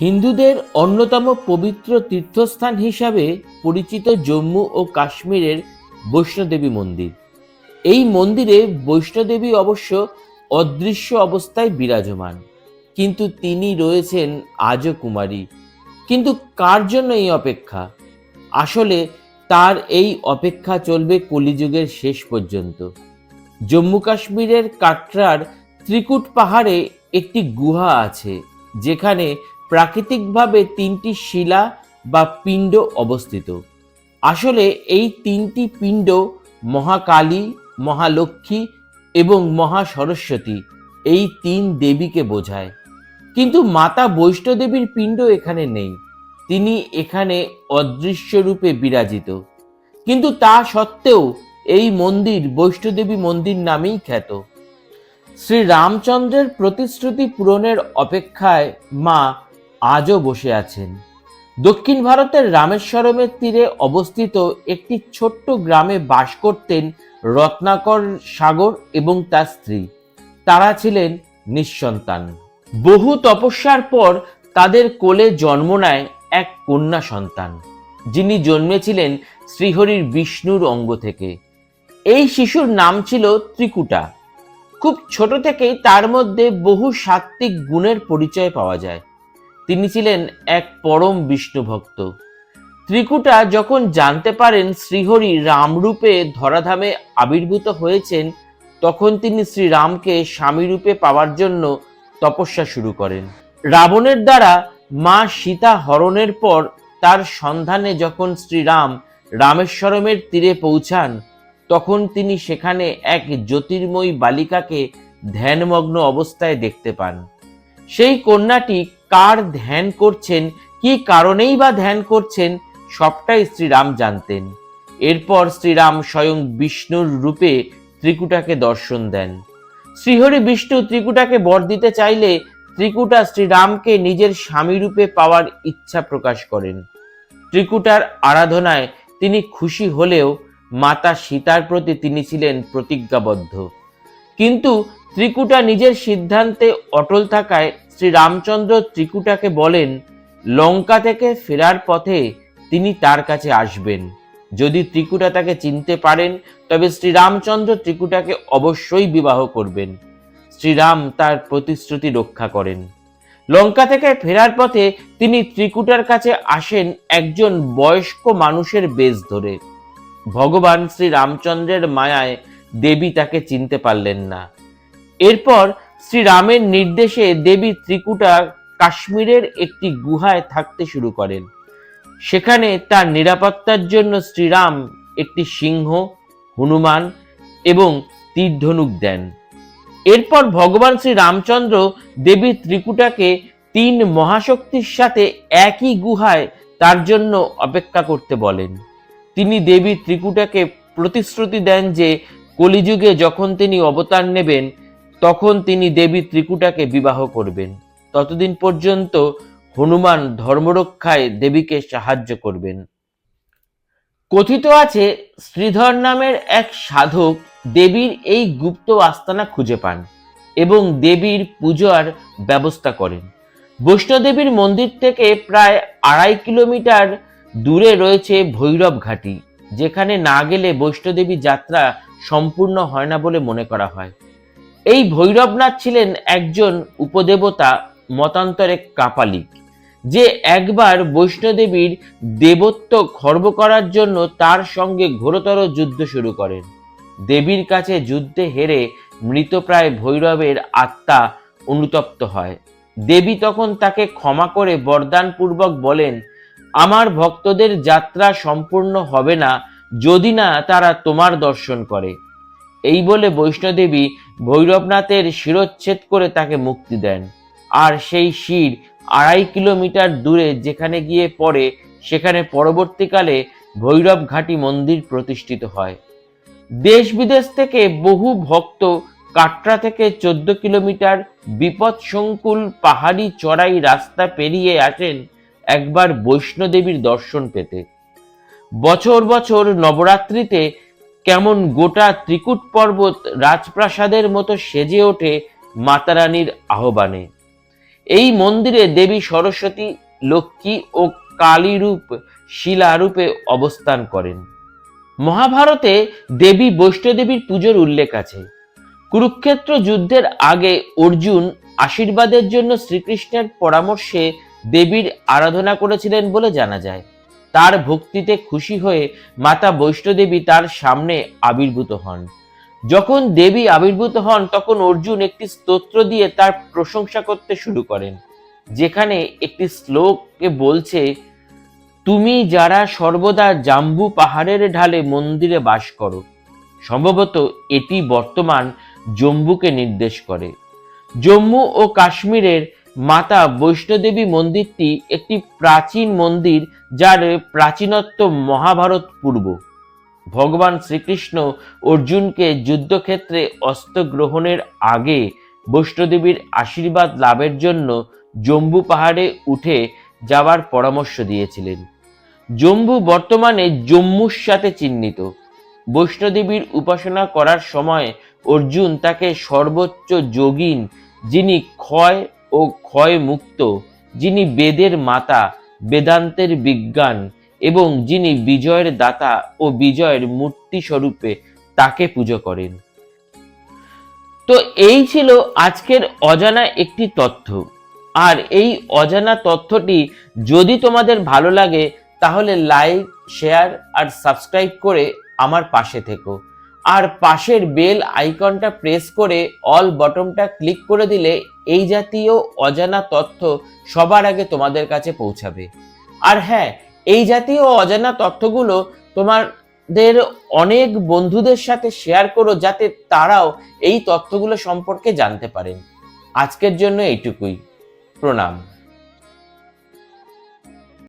হিন্দুদের অন্যতম পবিত্র তীর্থস্থান হিসাবে পরিচিত জম্মু ও কাশ্মীরের বৈষ্ণোদেবী মন্দির। এই মন্দিরে বৈষ্ণোদেবী অবশ্য অদৃশ্য অবস্থায় বিরাজমান, কিন্তু তিনি রয়েছেন আজও কুমারী। কিন্তু কার জন্য এই অপেক্ষা? আসলে তার এই অপেক্ষা চলবে কলিযুগের শেষ পর্যন্ত। জম্মু কাশ্মীরের কাটরার ত্রিকুট পাহাড়ে একটি গুহা আছে, যেখানে প্রাকৃতিকভাবে তিনটি শিলা বা পিণ্ড অবস্থিত। আসলে এই তিনটি পিণ্ড মহাকালী, মহালক্ষ্মী এবং মহা সরস্বতী এই তিন দেবীকে বোঝায়। কিন্তু মাতা বৈষ্ণোদেবীর পিণ্ড এখানে নেই। তিনি এখানে অদৃশ্য রূপে বিরাজিত। কিন্তু তা সত্ত্বেও এই মন্দির বৈষ্ণোদেবী মন্দির নামেই খ্যাত। শ্রী রামচন্দ্রের প্রতিশ্রুতি পূরণের অপেক্ষায় মা আজও বসে আছেন। দক্ষিণ ভারতের রামেশ্বরমের তীরে অবস্থিত একটি ছোট্ট গ্রামে বাস করতেন রত্নাকর সাগর এবং তার স্ত্রী। তারা ছিলেন নিঃসন্তান। বহু তপস্যার পর তাদের কোলে জন্ম নেয় এক কন্যা সন্তান। যিনি জন্মেছিলেন শ্রীহরির বিষ্ণুর অঙ্গ থেকে। এই শিশুর নাম ছিল ত্রিকুটা। খুব ছোট থেকেই তার মধ্যে বহু সাত্ত্বিক গুণের পরিচয় পাওয়া যায়। তিনি ছিলেন এক পরম বিষ্ণু ভক্ত। ত্রিকুটা যখন জানতে পারেন শ্রীহরি রামরূপে ধরাধামে আবির্ভূত হয়েছেন, তখন তিনি শ্রীরামকে স্বামীরূপে পাওয়ার জন্য তপস্যা শুরু করেন। রাবণের দ্বারা মা সীতা হরণের পর তার সন্ধানে যখন শ্রীরাম রামেশ্বরমের তীরে পৌঁছান, তখন তিনি সেখানে এক জ্যোতির্ময়ী বালিকাকে ধ্যানমগ্ন অবস্থায় দেখতে পান। সেই কন্যাটি কার ধ্যান করছেন? কি কারণেই বা ধ্যান করছেন? সবটাই শ্রীরাম জানতেন। এরপর শ্রীরাম স্বয়ং বিষ্ণুর রূপে ত্রিকুটাকে দর্শন দেন। শ্রীহরি বিষ্ণু ত্রিকুটাকে বর দিতে চাইলে ত্রিকুটা শ্রীরামকে নিজের স্বামী রূপে পাওয়ার ইচ্ছা প্রকাশ করেন। ত্রিকুটার আরাধনায় তিনি খুশি হলেও মাতা সীতার প্রতি তিনি ছিলেন প্রতিজ্ঞাবদ্ধ। কিন্তু ত্রিকুটা নিজের সিদ্ধান্তে অটল থাকায় শ্রী রামচন্দ্র ত্রিকুটাকে বলেন, লঙ্কা থেকে ফেরার পথে তিনি তার কাছে আসবেন। যদি ত্রিকুটা তাকে চিনতে পারেন, তবে শ্রীরামচন্দ্র ত্রিকুটাকে অবশ্যই বিবাহ করবেন। শ্রীরাম তার প্রতিশ্রুতি রক্ষা করেন। লঙ্কা থেকে ফেরার পথে তিনি ত্রিকুটার কাছে আসেন একজন বয়স্ক মানুষের বেশ ধরে। ভগবান শ্রী রামচন্দ্রের মায়ায় দেবী তাকে চিনতে পারলেন না। এরপর শ্রীরামের নির্দেশে দেবী ত্রিকুটা কাশ্মীরের একটি গুহায় থাকতে শুরু করেন। সেখানে তার নিরাপত্তার জন্য শ্রীরাম একটি সিংহ, হনুমান এবং তীরধনুক দেন। এরপর ভগবান শ্রী রামচন্দ্র দেবী ত্রিকুটাকে তিন মহাশক্তির সাথে একই গুহায় তার জন্য অপেক্ষা করতে বলেন। তিনি দেবী ত্রিকুটাকে প্রতিশ্রুতি দেন যে কলিযুগে যখন তিনি অবতার নেবেন তখন তিনি দেবী ত্রিকুটাকে বিবাহ করবেন। ততদিন পর্যন্ত হনুমান ধর্মরক্ষায় দেবীকে সাহায্য করবেন। কথিত আছে, শ্রীধর নামের এক সাধক দেবীর এই গুপ্ত আস্তানা খুঁজে পান এবং দেবীর পূজার ব্যবস্থা করেন। বৈষ্ণোদেবীর মন্দির থেকে প্রায় আড়াই কিলোমিটার দূরে রয়েছে ভৈরব ঘাটি, যেখানে না গেলে বৈষ্ণোদেবী যাত্রা সম্পূর্ণ হয় না বলে মনে করা হয়। এই ভৈরবনাথ ছিলেন একজন উপদেবতা, মতান্তরে কাপালিক যে একবার বৈষ্ণোদেবীর দেবত্ব খর্ব করার জন্য তার সঙ্গে ঘোরতর যুদ্ধ শুরু করেন। দেবীর কাছে যুদ্ধে হেরে মৃতপ্রায় ভৈরবের আত্মা অনুতপ্ত হয়। দেবী তখন তাকে ক্ষমা করে বরদানপূর্বক বলেন, আমার ভক্তদের যাত্রা সম্পূর্ণ হবে না যদি না তারা তোমার দর্শন করে। এই বলে বৈষ্ণোদেবী ভৈরবনাথের শিরচ্ছেদ করে তাকে মুক্তি দেন। আর সেই শির আড়াই কিলোমিটার দূরে যেখানে গিয়ে পড়ে, সেখানে পরবর্তীকালে ভৈরব ঘাটি মন্দির প্রতিষ্ঠিত হয়। দেশ বিদেশ থেকে বহু ভক্ত কাটরা থেকে চোদ্দ কিলোমিটার বিপদ সংকুল পাহাড়ি চড়াই রাস্তা পেরিয়ে আসেন একবার বৈষ্ণোদেবীর দর্শন পেতে। বছর বছর নবরাত্রিতে কেমন গোটা ত্রিকুট পর্বত রাজপ্রাসাদের মতো সেজে ওঠে মাতারানীর আহ্বানে। এই মন্দিরে দেবী সরস্বতী, লক্ষ্মী ও কালীরূপ শিলারূপে অবস্থান করেন। মহাভারতে দেবী বৈষ্ণদেবীর পুজোর উল্লেখ আছে। কুরুক্ষেত্র যুদ্ধের আগে অর্জুন আশীর্বাদের জন্য শ্রীকৃষ্ণের পরামর্শে দেবীর আরাধনা করেছিলেন বলে জানা যায়। তার ভক্তিতে খুশি হয়ে মাতা বৈষ্ণদেবী তার সামনে আবির্ভূত হন। যখন দেবী আবির্ভূত হন, তখন অর্জুন একটি স্তোত্র দিয়ে তার প্রশংসা করতে শুরু করেন, যেখানে একটি শ্লোকে বলছে, তুমি যারা সর্বদা জাম্বু পাহাড়ের ঢালে মন্দিরে বাস করো, সম্ভবত এটি বর্তমান জম্বুকে নির্দেশ করে। জম্মু ও কাশ্মীরের মাতা বৈষ্ণোদেবী মন্দিরটি একটি প্রাচীন মন্দির যার প্রাচীনত্ব মহাভারত পূর্ব। ভগবান শ্রীকৃষ্ণ অর্জুনকে যুদ্ধক্ষেত্রে অস্ত্র গ্রহণের আগে বৈষ্ণোদেবীর আশীর্বাদ লাভের জন্য জম্বু পাহাড়ে উঠে যাওয়ার পরামর্শ দিয়েছিলেন। জম্বু বর্তমানে জম্মুর সাথে চিহ্নিত। বৈষ্ণোদেবীর উপাসনা করার সময় অর্জুন তাকে সর্বোচ্চ যোগিন যিনি ক্ষয় ও ক্ষয় মুক্ত যিনি বেদের মাতা, বেদান্তের বিজ্ঞান এবং যিনি বিজয়ের দাতা ও বিজয়ের মূর্তি স্বরূপে তাকে পুজো করেন। তো এই ছিল আজকের অজানা একটি তথ্য। আর এই অজানা তথ্যটি যদি তোমাদের ভালো লাগে, তাহলে লাইক, শেয়ার আর সাবস্ক্রাইব করে আমার পাশে থেকো। আর পাশের বেল আইকনটা প্রেস করে অল বটনটা ক্লিক করে দিলে এই জাতীয় অজানা তথ্য সবার আগে তোমাদের কাছে পৌঁছাবে। আর হ্যাঁ এই জাতীয় অজানা তথ্যগুলো তোমাদের অনেক বন্ধুদের সাথে শেয়ার করো যাতে তারাও এই তথ্যগুলো সম্পর্কে জানতে পারেন। আজকের জন্য এইটুকুই। প্রণাম।